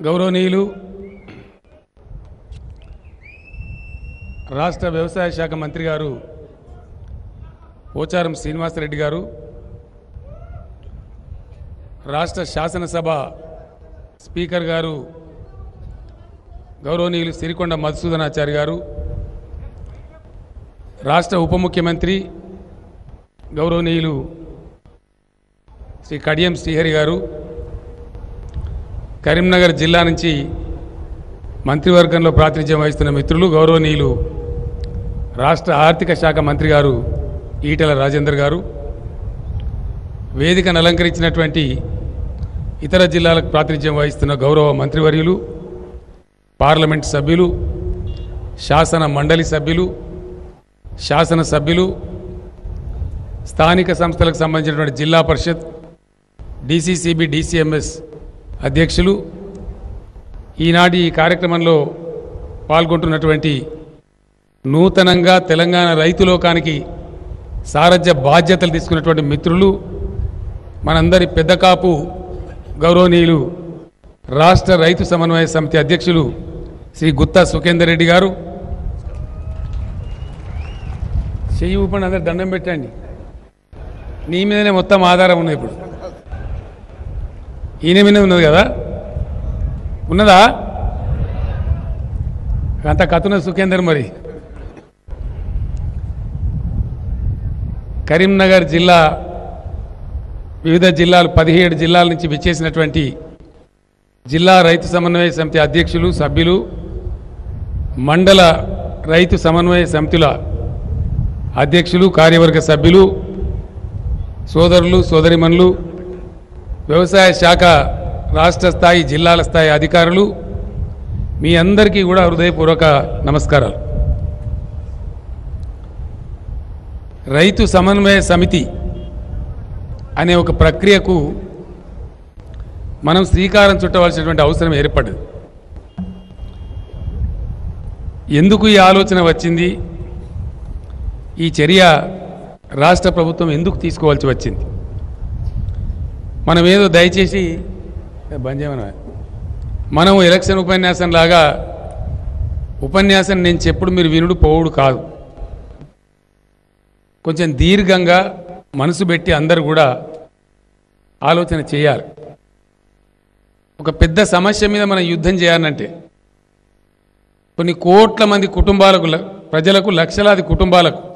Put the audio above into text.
గౌరవనీయులు రాష్ట్ర వ్యవసాయ శాఖ మంత్రి గారు పోచారం శ్రీనివాసరెడ్డి గారు రాష్ట్ర శాసనసభ స్పీకర్ గారు గౌరవనీయులు సిరికొండ మధుసూదనాచారి గారు రాష్ట్ర ఉప ముఖ్యమంత్రి గౌరవనీయులు శ్రీ కడియం శ్రీహరి గారు కరీంనగర్ జిల్లా నుంచి మంత్రివర్గంలో ప్రాతినిధ్యం వహిస్తున్న మిత్రులు గౌరవనీయులు రాష్ట్ర ఆర్థిక శాఖ మంత్రి గారు ఈటెల రాజేందర్ గారు వేదికను అలంకరించినటువంటి ఇతర జిల్లాలకు ప్రాతినిధ్యం వహిస్తున్న గౌరవ మంత్రివర్యులు పార్లమెంట్ సభ్యులు శాసన మండలి సభ్యులు శాసన సభ్యులు స్థానిక సంస్థలకు సంబంధించినటువంటి జిల్లా పరిషత్ డిసిసిబి డిసిఎంఎస్ అధ్యక్షులు ఈనాటి ఈ కార్యక్రమంలో పాల్గొంటున్నటువంటి నూతనంగా తెలంగాణ రైతు లోకానికి సారథ్య బాధ్యతలు తీసుకున్నటువంటి మిత్రులు మనందరి పెద్ద కాపు గౌరవనీయులు రాష్ట్ర రైతు సమన్వయ సమితి అధ్యక్షులు శ్రీ గుత్తా సుఖేందర్ రెడ్డి గారు. చెయ్యి ఊపండి అందరు దండం పెట్టండి. నీ మీదనే మొత్తం ఆధారం ఉన్నాయి ఇప్పుడు. ఈయన మీద ఉన్నది కదా? ఉన్నదా? అంత కథన సుఖేందర్ మరి. కరీంనగర్ జిల్లా వివిధ జిల్లాలు పదిహేడు జిల్లాల నుంచి విచ్చేసినటువంటి జిల్లా రైతు సమన్వయ సమితి అధ్యక్షులు సభ్యులు మండల రైతు సమన్వయ సమితుల అధ్యక్షులు కార్యవర్గ సభ్యులు సోదరులు సోదరిమణులు వ్యవసాయ శాఖ రాష్ట్ర స్థాయి జిల్లాల స్థాయి అధికారులు మీ అందరికీ కూడా హృదయపూర్వక నమస్కారాలు. రైతు సమన్వయ సమితి అనే ఒక ప్రక్రియకు మనం శ్రీకారం చుట్టవలసినటువంటి అవసరం ఏర్పడ్డది. ఎందుకు ఈ ఆలోచన వచ్చింది? ఈ చర్య రాష్ట్ర ప్రభుత్వం ఎందుకు తీసుకోవాల్సి వచ్చింది? మనం ఏదో దయచేసి బంజేమన బంద్ మనం ఎలక్షన్ ఉపన్యాసం లాగా ఉపన్యాసం నేను చెప్పుడు మీరు వినుడు పోవుడు కాదు. కొంచెం దీర్ఘంగా మనసు పెట్టి అందరు కూడా ఆలోచన చేయాలి. ఒక పెద్ద సమస్య మీద మనం యుద్ధం చేయాలంటే కొన్ని కోట్ల మంది కుటుంబాలకు ప్రజలకు లక్షలాది కుటుంబాలకు